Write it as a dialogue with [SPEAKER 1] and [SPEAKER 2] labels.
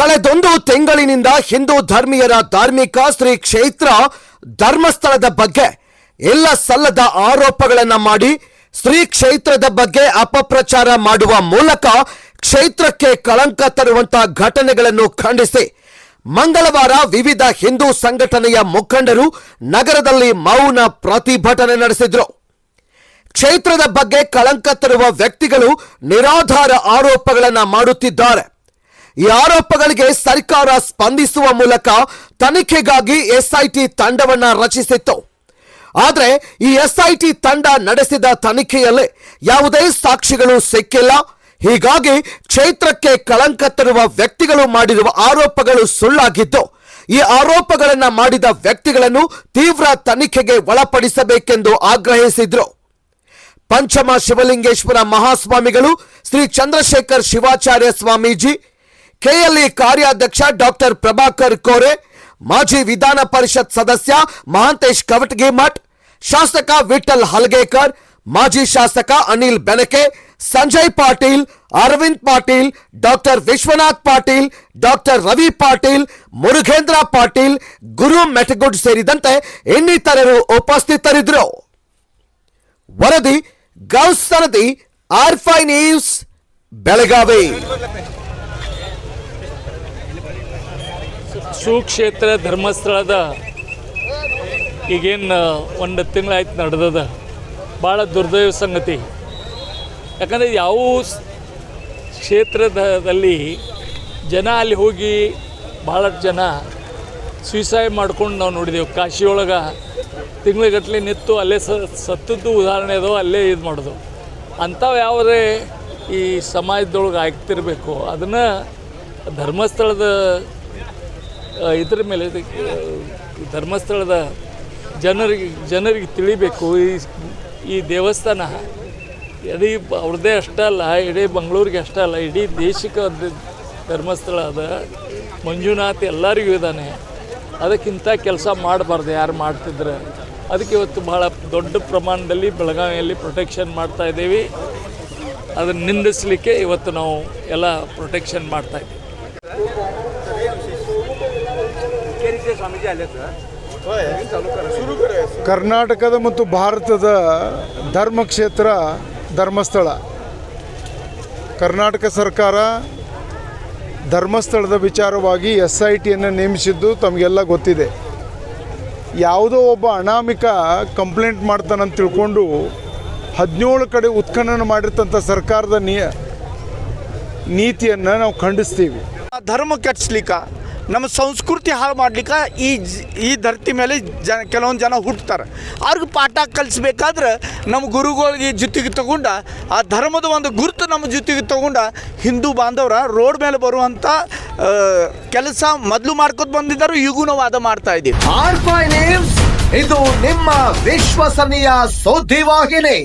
[SPEAKER 1] ಕಳೆದೊಂದು ತಿಂಗಳಿನಿಂದ ಹಿಂದೂ ಧರ್ಮೀಯರ ಧಾರ್ಮಿಕ ಶ್ರೀ ಕ್ಷೇತ್ರ ಧರ್ಮಸ್ಥಳದ ಬಗ್ಗೆ ಎಲ್ಲ ಸಲ್ಲದ ಆರೋಪಗಳನ್ನು ಮಾಡಿ ಶ್ರೀ ಕ್ಷೇತ್ರದ ಬಗ್ಗೆ ಅಪಪ್ರಚಾರ ಮಾಡುವ ಮೂಲಕ ಕ್ಷೇತ್ರಕ್ಕೆ ಕಳಂಕ ತರುವಂತಹ ಘಟನೆಗಳನ್ನು ಖಂಡಿಸಿ. ಮಂಗಳವಾರ ವಿವಿಧ ಹಿಂದೂ ಸಂಘಟನೆಯ ಮುಖಂಡರು ನಗರದಲ್ಲಿ ಮೌನ ಪ್ರತಿಭಟನೆ ನಡೆಸಿದ್ರು. ಕ್ಷೇತ್ರದ ಬಗ್ಗೆ ಕಳಂಕ ತರುವ ವ್ಯಕ್ತಿಗಳು ನಿರಾಧಾರ ಆರೋಪಗಳನ್ನು ಮಾಡುತ್ತಿದ್ದಾರೆ. ಈ ಆರೋಪಗಳಿಗೆ ಸರ್ಕಾರ ಸ್ಪಂದಿಸುವ ಮೂಲಕ ತನಿಖೆಗಾಗಿ ಎಸ್ಐಟಿ ತಂಡವನ್ನ ರಚಿಸಿತ್ತು. ಆದರೆ ಈ ಎಸ್ಐಟಿ ತಂಡ ನಡೆಸಿದ ತನಿಖೆಯಲ್ಲಿ ಯಾವುದೇ ಸಾಕ್ಷಿಗಳು ಸಿಕ್ಕಿಲ್ಲ. ಹೀಗಾಗಿ ಕ್ಷೇತ್ರಕ್ಕೆ ಕಳಂಕ ತರುವ ವ್ಯಕ್ತಿಗಳು ಮಾಡಿರುವ ಆರೋಪಗಳು ಸುಳ್ಳಾಗಿದ್ದು, ಈ ಆರೋಪಗಳನ್ನು ಮಾಡಿದ ವ್ಯಕ್ತಿಗಳನ್ನು ತೀವ್ರ ತನಿಖೆಗೆ ಒಳಪಡಿಸಬೇಕೆಂದು ಆಗ್ರಹಿಸಿದ್ರು. ಪಂಚಮ ಶಿವಲಿಂಗೇಶ್ವರ ಮಹಾಸ್ವಾಮಿಗಳು ಶ್ರೀ ಚಂದ್ರಶೇಖರ್ ಶಿವಾಚಾರ್ಯ ಸ್ವಾಮೀಜಿ ಕೆಎಲ್ಇ ಕಾರ್ಯಾಧ್ಯಕ್ಷ ಡಾಕ್ಟರ್ ಪ್ರಭಾಕರ್ ಕೋರೆ, ಮಾಜಿ ವಿಧಾನ ಪರಿಷತ್ ಸದಸ್ಯ ಮಹಾಂತೇಶ್ ಕವಟಗಿ ಮಠ್ ಶಾಸಕ ವಿಠಲ್ ಹಲಗೇಕರ್, ಮಾಜಿ ಶಾಸಕ ಅನಿಲ್ ಬೆನಕೆ, ಸಂಜಯ್ ಪಾಟೀಲ್, ಅರವಿಂದ್ ಪಾಟೀಲ್, ಡಾಕ್ಟರ್ ವಿಶ್ವನಾಥ್ ಪಾಟೀಲ್, ಡಾಕ್ಟರ್ ರವಿ ಪಾಟೀಲ್, ಮುರುಘೇಂದ್ರ ಪಾಟೀಲ್, ಗುರು ಮೆಟಗುಡ್ ಸೇರಿದಂತೆ ಇನ್ನಿತರರು ಉಪಸ್ಥಿತರಿದ್ದರು. ವರದಿ ಗೌಸ್ ಸರದಿ ಆರ್ಫೈ ನ್ಯೂಸ್, ಬೆಳಗಾವಿ.
[SPEAKER 2] ಸುಕ್ಷೇತ್ರ ಧರ್ಮಸ್ಥಳದ ಈಗೇನು ಒಂದು ತಿಂಗಳಾಯ್ತು ನಡೆದದ. ಭಾಳ ದುರ್ದೈವ ಸಂಗತಿ. ಯಾಕಂದರೆ ಯಾವ ಕ್ಷೇತ್ರದಲ್ಲಿ ಜನ ಅಲ್ಲಿ ಹೋಗಿ ಭಾಳಷ್ಟು ಜನ ಸುಯಿಸೈಡ್ ಮಾಡ್ಕೊಂಡು ನಾವು ನೋಡಿದೆವು. ಕಾಶಿಯೊಳಗೆ ತಿಂಗಳಿಗಟ್ಟಲೆ ನಿಂತು ಅಲ್ಲೇ ಸತ್ತದ್ದು ಉದಾಹರಣೆ ಅದೋ ಅಲ್ಲೇ ಇದು ಮಾಡೋದು. ಅಂಥವು ಯಾವುದೇ ಈ ಸಮಾಜದೊಳಗೆ ಆಗ್ತಿರಬೇಕು. ಅದನ್ನು ಧರ್ಮಸ್ಥಳದ ಇದ್ರ ಮೇಲೆ ಧರ್ಮಸ್ಥಳದ ಜನರಿಗೆ ಜನರಿಗೆ ತಿಳಿಬೇಕು. ಈ ಈ ದೇವಸ್ಥಾನ ಇಡೀ ಅವ್ರದ್ದೇ ಅಷ್ಟೇ ಅಲ್ಲ ಇಡೀ ಬೆಂಗಳೂರಿಗೆ ಅಷ್ಟೇ ಅಲ್ಲ, ಇಡೀ ದೇಶಕ್ಕೆ ಧರ್ಮಸ್ಥಳ ಅದ. ಮಂಜುನಾಥ್ ಎಲ್ಲರಿಗೂ ಇದ್ದಾನೆ. ಅದಕ್ಕಿಂತ ಕೆಲಸ ಮಾಡಬಾರ್ದು ಯಾರು ಮಾಡ್ತಿದ್ರೆ. ಅದಕ್ಕೆ ಇವತ್ತು ಭಾಳ ದೊಡ್ಡ ಪ್ರಮಾಣದಲ್ಲಿ ಬೆಳಗಾವಿಯಲ್ಲಿ ಪ್ರೊಟೆಕ್ಷನ್ ಮಾಡ್ತಾ ಇದ್ದೀವಿ. ಅದನ್ನು ನಿಂದಿಸಲಿಕ್ಕೆ ಇವತ್ತು ನಾವು ಎಲ್ಲ ಪ್ರೊಟೆಕ್ಷನ್
[SPEAKER 3] ಕರ್ನಾಟಕದ ಮತ್ತು ಭಾರತದ ಧರ್ಮಕ್ಷೇತ್ರ ಧರ್ಮಸ್ಥಳ. ಕರ್ನಾಟಕ ಸರ್ಕಾರ ಧರ್ಮಸ್ಥಳದ ವಿಚಾರವಾಗಿ ಎಸ್ ಐ ಟಿಯನ್ನು ನೇಮಿಸಿದ್ದು ತಮಗೆಲ್ಲ ಗೊತ್ತಿದೆ. ಯಾವುದೋ ಒಬ್ಬ ಅನಾಮಿಕ ಕಂಪ್ಲೇಂಟ್ ಮಾಡ್ತಾನಂತ ತಿಳ್ಕೊಂಡು ಹದಿನೇಳು ಕಡೆ ಉತ್ಖನನ ಮಾಡಿರ್ತಂಥ ಸರ್ಕಾರದ ನಿಯ ನೀತಿಯನ್ನು ನಾವು ಖಂಡಿಸ್ತೀವಿ.
[SPEAKER 4] ಧರ್ಮ ಕೆಡ್ಸ್ಲಿಕ್ಕ? ನಮ್ಮ ಸಂಸ್ಕೃತಿ ಹಾಳು ಮಾಡ್ಲಿಕ್ಕೆ ಈ ಈ ಧರ್ತಿ ಮೇಲೆ ಜನ, ಕೆಲವೊಂದು ಜನ ಹುಟ್ಟುತ್ತಾರೆ ಅವ್ರಿಗೆ ಪಾಠ ಕಲಿಸ್ಬೇಕಾದ್ರೆ ನಮ್ಮ ಗುರುಗಳಿಗೆ ಜೊತೆಗೆ ತಗೊಂಡ, ಆ ಧರ್ಮದ ಒಂದು ಗುರುತು ನಮ್ಮ ಜೊತೆಗೆ ತಗೊಂಡ ಹಿಂದೂ ಬಾಂಧವರ ರೋಡ್ ಮೇಲೆ ಬರುವಂಥ ಕೆಲಸ ಮೊದಲು ಮಾಡ್ಕೊತ ಬಂದಿದ್ದಾರೆ, ಈಗೂ ವಾದ ಮಾಡ್ತಾ ಇದ್ದೀವಿ.
[SPEAKER 1] ಇದು ನಿಮ್ಮ ವಿಶ್ವಸನೀಯ ಸುದ್ದಿವಾಹಿನಿ.